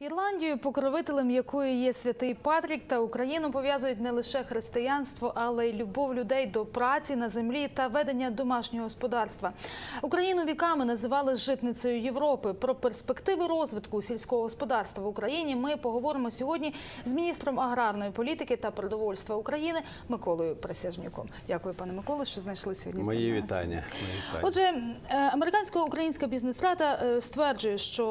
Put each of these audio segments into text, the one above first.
Ірландію, покровителем якої є святий Патрік та Україну пов'язують не лише християнство, але й любов людей до праці на землі та ведення домашнього господарства. Україну віками називали житницею Європи. Про перспективи розвитку сільського господарства в Україні ми поговоримо сьогодні з міністром аграрної політики та продовольства України Миколою Присяжнюком. Дякую, пане Миколо, що знайшли сьогодні. Мої вітання. Отже, е, американсько-українська бізнес-рада е, стверджує, що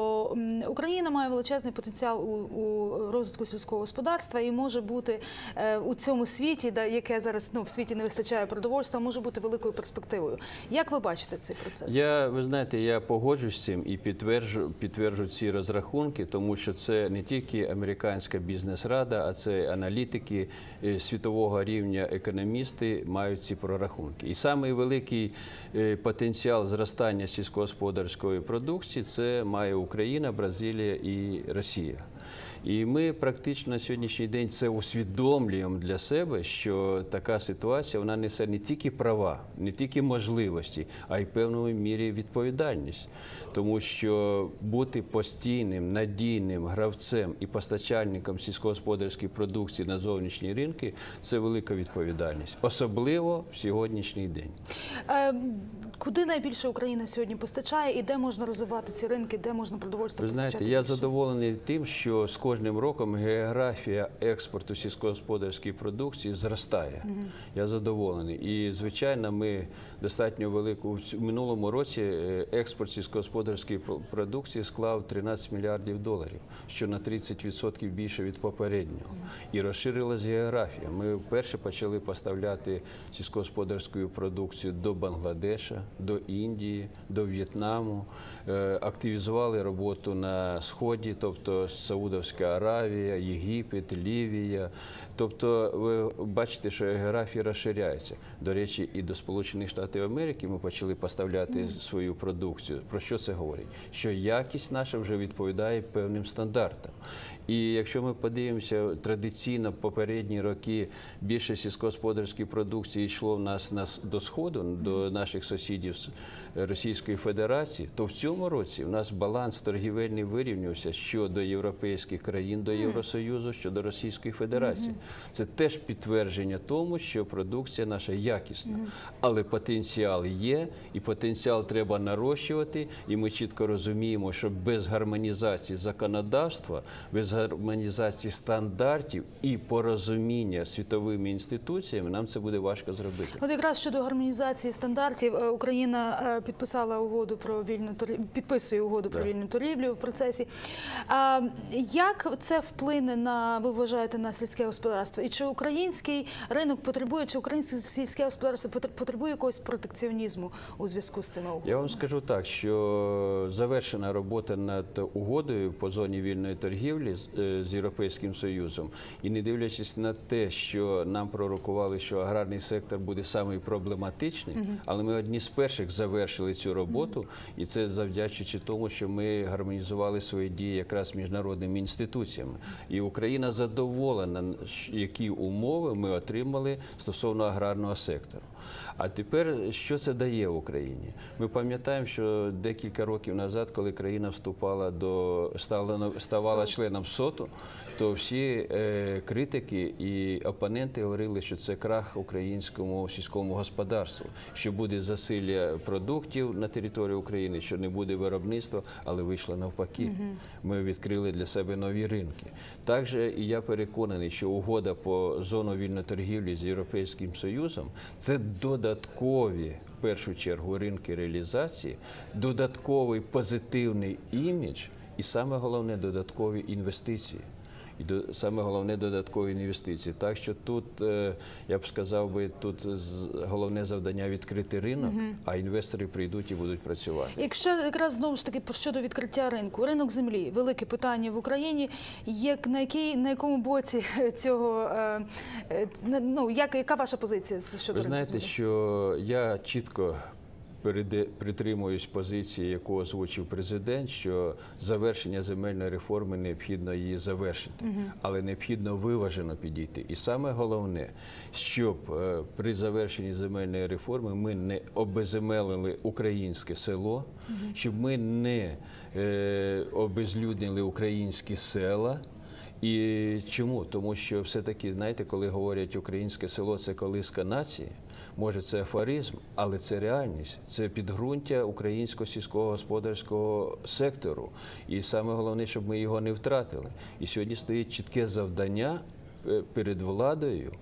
Україна має величезний потенціал у, у розвитку сільського господарства і може бути е, у цьому світі, да, яке зараз ну в світі не вистачає продовольства, може бути великою перспективою. Як ви бачите цей процес? Я ви знаєте, я погоджуюсь з цим і підтверджу, підтверджу ці розрахунки, тому що це не тільки американська бізнес-рада, а це аналітики е, світового рівня, економісти мають ці прорахунки. І самий великий е, потенціал зростання сільськогосподарської продукції це має Україна, Бразилія і Росія. І ми практично на сьогоднішній день це усвідомлюємо для себе, що така ситуація вона несе не тільки права, не тільки можливості, а й в певною мірі відповідальність. Тому що бути постійним, надійним гравцем і постачальником сільськогосподарської продукції на зовнішні ринки це велика відповідальність, особливо в сьогоднішній день. Куди найбільше Україна сьогодні постачає і де можна розвивати ці ринки, де можна продовольство Ви знаєте, постачати я більше? задоволений тим, що з кожним роком географія експорту сільськогосподарської продукції зростає. Я задоволений. І звичайно, ми достатньо велику в минулому році е, експорт сільськогосподарської продукції склав 13 мільярдів доларів, що на 30% більше від попереднього. І розширилась географія. Ми вперше почали поставляти сільськогосподарську продукцію до Бангладеша, до Індії, до В'єтнаму. Е, Активізували роботу на сході, тобто Саудовська Аравія, Єгипет, Лівія. Тобто, ви бачите, що географія розширяється. До речі, і до Сполучених Штатів Америки ми почали поставляти свою продукцію. Про що це говорить? Що якість наша вже відповідає певним стандартам. І якщо ми подивимося традиційно попередні роки більше сільськогосподарської продукції йшло в нас на до сходу, до наших сусідів з Російської Федерації, то в цьому році в нас баланс торгівельний вирівнявся щодо європейських країн до Євросоюзу, щодо Російської Федерації. Це теж підтвердження тому, що продукція наша якісна, але потенціал є, і потенціал треба нарощувати. І ми чітко розуміємо, що без гармонізації законодавства, без гармонізації стандартів і порозуміння світовими інституціями нам це буде важко зробити. От якраз щодо гармонізації стандартів е, Україна е, підписала угоду про вільну торгівлю, підписує угоду про Да. вільну торгівлю в процесі. А як це вплине на ви вважаєте на сільське господарство? І чи український ринок потребує, чи українське сільське господарство потр- потребує якогось протекціонізму у зв'язку з цими угодами? Я вам скажу так, що завершена робота над угодою по зоні вільної торгівлі з, е, з Європейським Союзом, і не дивлячись на те, що нам пророкували, що аграрний сектор буде самий проблематичний, але ми одні з перших завершили цю роботу, і це завдячуючи тому, що ми гармонізували свої дії якраз міжнародними інституціями. І Україна задоволена, які умови ми отримали стосовно аграрного сектору. А тепер що це дає Україні? Ми пам'ятаємо, що декілька років назад, коли країна вступала до стала ставала членом СОТу, то всі е, критики і опоненти говорили, що це крах українському сільському господарству, що буде засилля продуктів на території України, що не буде виробництва, але вийшло навпаки. Ми відкрили для себе нові ринки. Також і я переконаний, що угода по зону вільної торгівлі з Європейським Союзом це додаткові. В першу чергу ринки реалізації, додатковий позитивний імідж і саме головне додаткові інвестиції. І до, саме головне додаткові інвестиції. Так що тут е, я б сказав би, тут головне завдання відкрити ринок, а інвестори прийдуть і будуть працювати. Якщо якраз знову ж таки щодо відкриття ринку, ринок землі велике питання в Україні. Як на якій на якому боці цього е, е, ну як яка ваша позиція щодо Ви ринку знаєте, землі? що я чітко притримуюсь позиції, яку озвучив президент, що завершення земельної реформи необхідно її завершити, але необхідно виважено підійти. І саме головне, щоб е, при завершенні земельної реформи ми не обезземелили українське село, щоб ми не е, обезлюднили українські села. І чому? Тому що все-таки, знаєте, коли говорять українське село це колиска нації, може це афоризм, але це реальність, це підґрунтя українського сільського господарського сектору. І саме головне, щоб ми його не втратили. І сьогодні стоїть чітке завдання е, перед владою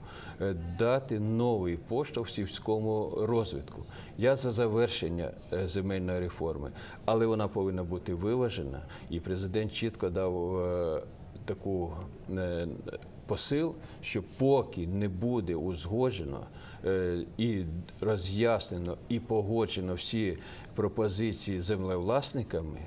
е, дати новий поштовх сільському розвитку. Я за завершення е, земельної реформи, але вона повинна бути виважена, і президент чітко дав. таку посил, що поки не буде узгоджено е, і роз'яснено і погоджено всі пропозиції землевласниками.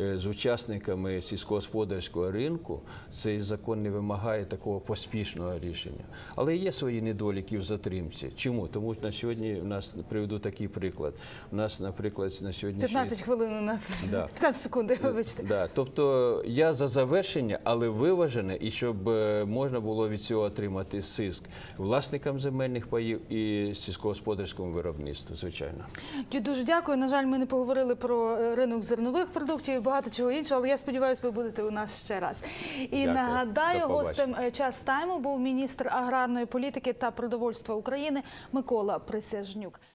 Е, З учасниками сільськогосподарського ринку цей закон не вимагає такого поспішного рішення. Але є свої недоліки в затримці. Чому? Тому що на сьогодні у нас приведу такий приклад. У нас, наприклад, на сьогодні 15 хвилин у нас. Да. 15 секунд, вибачте. Да, тобто я за завершення, але виважене, і щоб е, можна було від цього отримати сиск власникам земельних паїв і сільськогосподарському виробництву, звичайно. Дуже дякую. На жаль, ми не поговорили про е, ринок зернових продуктів багато чого іншого, але я сподіваюся, ви будете у нас ще раз. І Дякую. нагадаю, гостем е, час тайму був міністр аграрної політики та продовольства України Микола Присяжнюк.